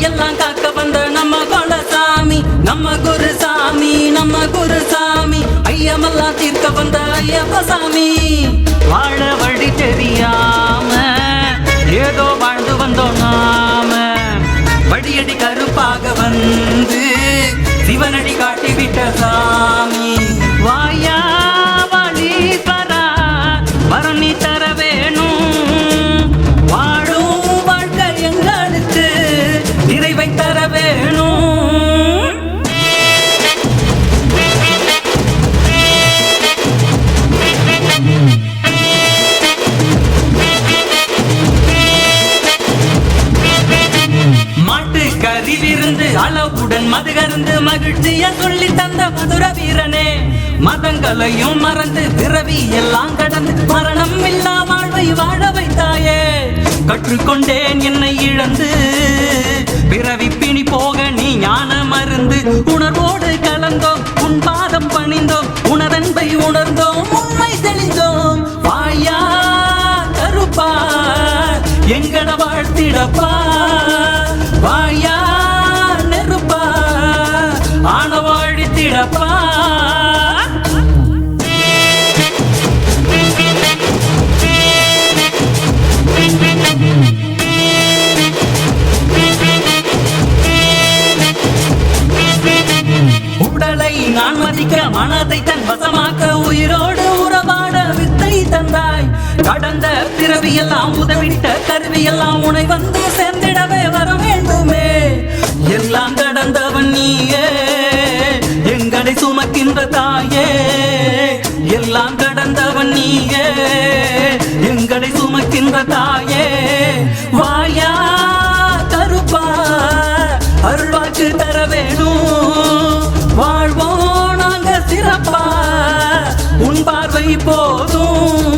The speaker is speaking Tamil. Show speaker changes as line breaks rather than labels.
எல்லாம் காக்க வந்த நம்ம கொலசாமி நம்ம குருசாமி நம்ம குருசாமி. ஐயமெல்லாம் தீர்க்க வந்த ஐயப்பசாமி. வாழ வழி தெரியாம ஏதோ வாழ்ந்து வந்தோம் நாம. வடியடி கருப்பாக வந்து அளவுடன் மதுகருந்து மகிழ்ச்சிய சொல்லி தந்த மதுர வீரனே. மதங்களையும் மறந்து பிறவி எல்லாம் கடந்து மரணம் இல்லா வாழ்வை வாழ வைத்தாயே. கற்றுக்கொண்டேன் என்னை இழந்து. பிறவி பிணி போக நீ ஞான மருந்து. உணர்வோடு கலந்தோம் உன் பாதம் பணிந்தோம் உணரன்பை உணர்ந்தோம் உண்மை தெளிந்தோம். வாயா கருப்பா எங்கட வாழ்த்திடப்பா. வாயா உடலை நான் மதிக்க மனதை தன் வசமாக்க உயிரோடு உறவாட வித்தை தந்தாய். கடந்த பிறவியெல்லாம் உதவிட்ட கருவியெல்லாம் உனை வந்து சேர்ந்திடவே வர வேண்டுமே. எல்லாம் கடந்தவன் நீயே. தாயே எல்லாம் கடந்தவன் நீயே. எங்களை சுமக்கின்ற தாயே. வாயா கருப்பா அருள்வாக்கு தர வேணும் வாழ்வோம் நாங்க சிறப்பா. உன் பார்வை போதும்.